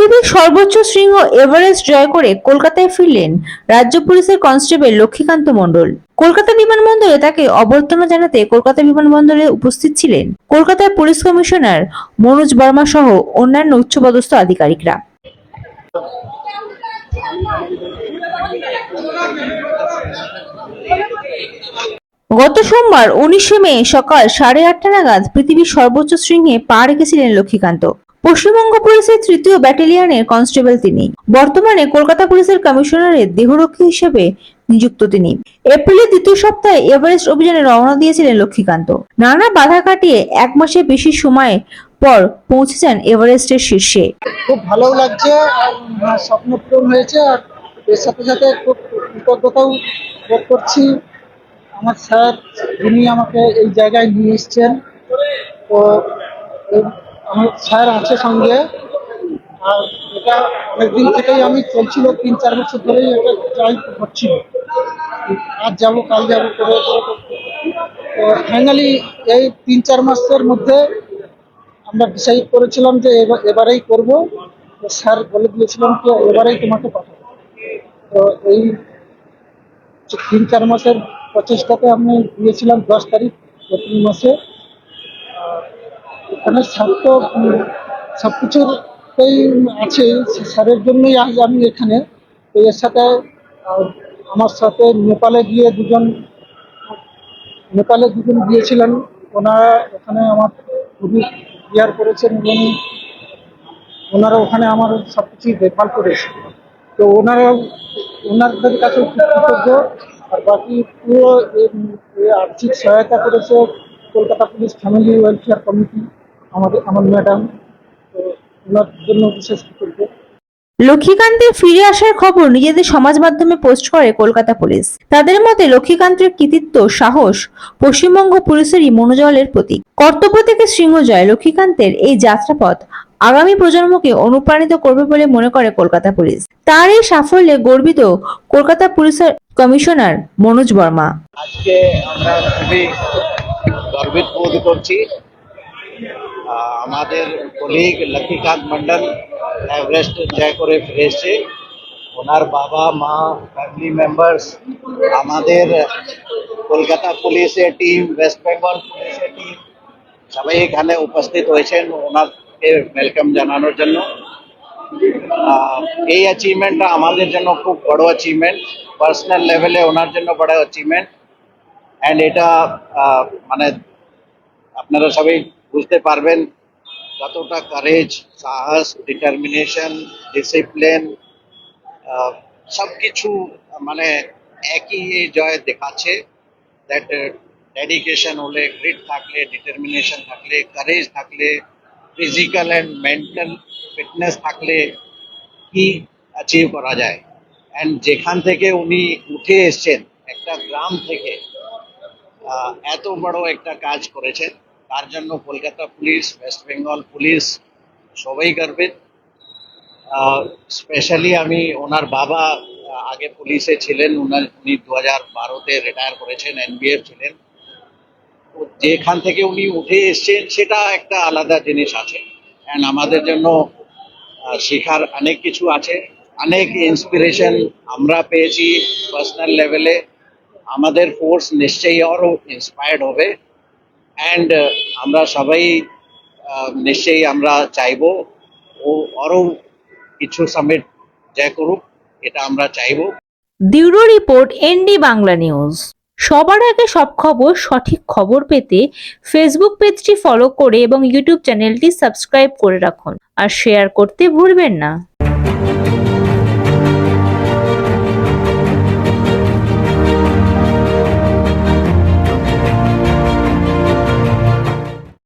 পৃথিবীর সর্বোচ্চ শৃঙ্গ এভারেস্ট জয় করে কলকাতায় ফিরলেন রাজ্য পুলিশের কনস্টেবল লক্ষ্মীকান্ত মণ্ডল। কলকাতা বিমানবন্দরে তাকে অভ্যর্থনা জানাতে কলকাতা বিমানবন্দরে উপস্থিত ছিলেন কলকাতার পুলিশ কমিশনার মনোজ বর্মা সহ অন্যান্য উচ্চপদস্থ আধিকারিকরা। গত সোমবার উনিশে মে সকাল সাড়ে আটটা নাগাদ পৃথিবীর সর্বোচ্চ শৃঙ্গে পা রেখেছিলেন লক্ষ্মীকান্ত। পশ্চিমবঙ্গ পুলিশের তৃতীয় ব্যাটালিয়নের কনস্টেবল তিনি। বর্তমানে কলকাতা পুলিশের কমিশনারের দেহরক্ষী হিসেবে নিযুক্ত তিনি। এপ্রিলের দ্বিতীয় সপ্তাহে এভারেস্ট অভিযানে রওনা দিয়েছিলেন লক্ষ্মীকান্ত। নানা বাধা কাটিয়ে এক মাসের বেশি সময় পর পৌঁছেছেন এভারেস্টের শীর্ষে। খুব ভালো লাগছে, আর স্বপ্ন পূরণ হয়েছে, আর এর সাথে সাথে খুব কৃতজ্ঞতাও বোধ করছি। আমার স্যার, যিনি আমাকে এই জায়গায় নিয়ে এসছেন, তো আমার স্যার আছে সঙ্গে। আর এটা অনেকদিন থেকেই আমি চলছিল, তিন চার বছর ধরেই এটা ট্রাই করছিল। আজ যাব, কাল যাব করে। তো ফাইনালি এই তিন চার মাসের মধ্যে আমরা ডিসাইড করেছিলাম যে এবার, এবারেই করব। তো স্যার বলে দিয়েছিলাম যে এবারেই তোমাকে পাঠাবো। তো এই তিন চার মাসের প্রচেষ্টাতে আমি দিয়েছিলাম দশ তারিখ এপ্রিল মাসে। এখানে স্যার তো সব কিছুতেই আছে, স্যারের জন্যই আজ আমি এখানে। তো এর সাথে আমার সাথে নেপালে গিয়ে দুজন, নেপালে দুজন গিয়েছিলেন। ওনারা ওখানে আমার খুবই কেয়ার করেছেন এবং ওনারা ওখানে আমার সব কিছুই দেখভাল করেছে। তো ওনারা ওনাদের কাছে কৃতজ্ঞ। আর বাকি পুরো আর্থিক সহায়তা করেছে Kolkata police family welfare committee. আমাদের আমার ম্যাডাম তো ওনার জন্য বিশেষ কৃতজ্ঞ লক্ষ্মীকান্তের ফিরে আসার খবর নিজেদের সমাজ মাধ্যমে পোস্ট করে কলকাতা পুলিশ। তাদের মতে লক্ষ্মীকান্তের কৃতিত্ব সাহস পশ্চিমবঙ্গ পুলিশেরই মনোজলের প্রতীক। কর্তব্য থেকে সিংহজয় লক্ষ্মীকান্তের এই যাত্রাপথ আগামী প্রজন্মকে অনুপ্রাণিত করবে বলে মনে করে কলকাতা পুলিশ। তার এই সাফল্যে গর্বিত কলকাতা পুলিশের কমিশনার মনোজ বর্মা। আজকে আমরা খুবই গর্বিত বোধ করছি। আমাদের কলিগ লক্ষ্মীকান্ত মন্ডল এভারেস্ট জয় করে ফিরে এসছে। ওনার বাবা, মা ফ্যামিলি মেম্বার্স আমাদের কলকাতা পুলিশের টিম ওয়েস্ট বেঙ্গল পুলিশের টিম সবাই এখানে উপস্থিত হয়েছেন ওনাকে ওয়েলকাম জানানোর জন্য। এই অ্যাচিভমেন্টটা আমাদের জন্য খুব বড় অ্যাচিভমেন্ট পার্সোনাল লেভেলে ওনার জন্য বড় অ্যাচিভমেন্ট অ্যান্ড এটা মানে আপনারা সবাই বুঝতে পারবেন কতটা কারেজ সাহস ডিটারমিনেশন ডিসিপ্লিন সব কিছু মানে একই জয় দেখাচ্ছে দ্যাট ডেডিকেশন হলে গ্রিট থাকলে ডিটারমিনেশন থাকলে কারেজ থাকলে ফিজিক্যাল অ্যান্ড মেন্টাল ফিটনেস থাকলে কি অ্যাচিভ করা যায়? অ্যান্ড যেখান থেকে উনি উঠে এসছেন, একটা গ্রাম থেকে এত বড় একটা কাজ করেছেন। তার জন্য Kolkata police West Bengal police সবাই গর্বিত স্পেশালি আমি ওনার বাবা আগে পুলিশে ছিলেন, উনার উনি দু হাজার বারোতে রিটায়ার করেছেন এনবিএফ ছিলেন। যেখান থেকে উনি উঠে এসছেন, সেটা একটা আলাদা জিনিস আছে। অ্যান্ড আমাদের জন্য শেখার অনেক কিছু আছে। অনেক ইন্সপিরেশন আমরা পেয়েছি পার্সোনাল লেভেলে আমাদের ফোর্স নিশ্চয়ই আরও ইন্সপায়ার্ড হবে। অ্যান্ড আমরা সবাই নিশ্চয়ই আমরা চাইব ও আরও কিছু সামিট জয় করুক, এটা আমরা চাইব। Bureau report ND Bangla news. সবার আগে সব খবর, সঠিক খবর পেতে ফেসবুক পেজটি ফলো করে এবং ইউটিউব চ্যানেলটি সাবস্ক্রাইব করে রাখুন। আর শেয়ার করতে ভুলবেন না।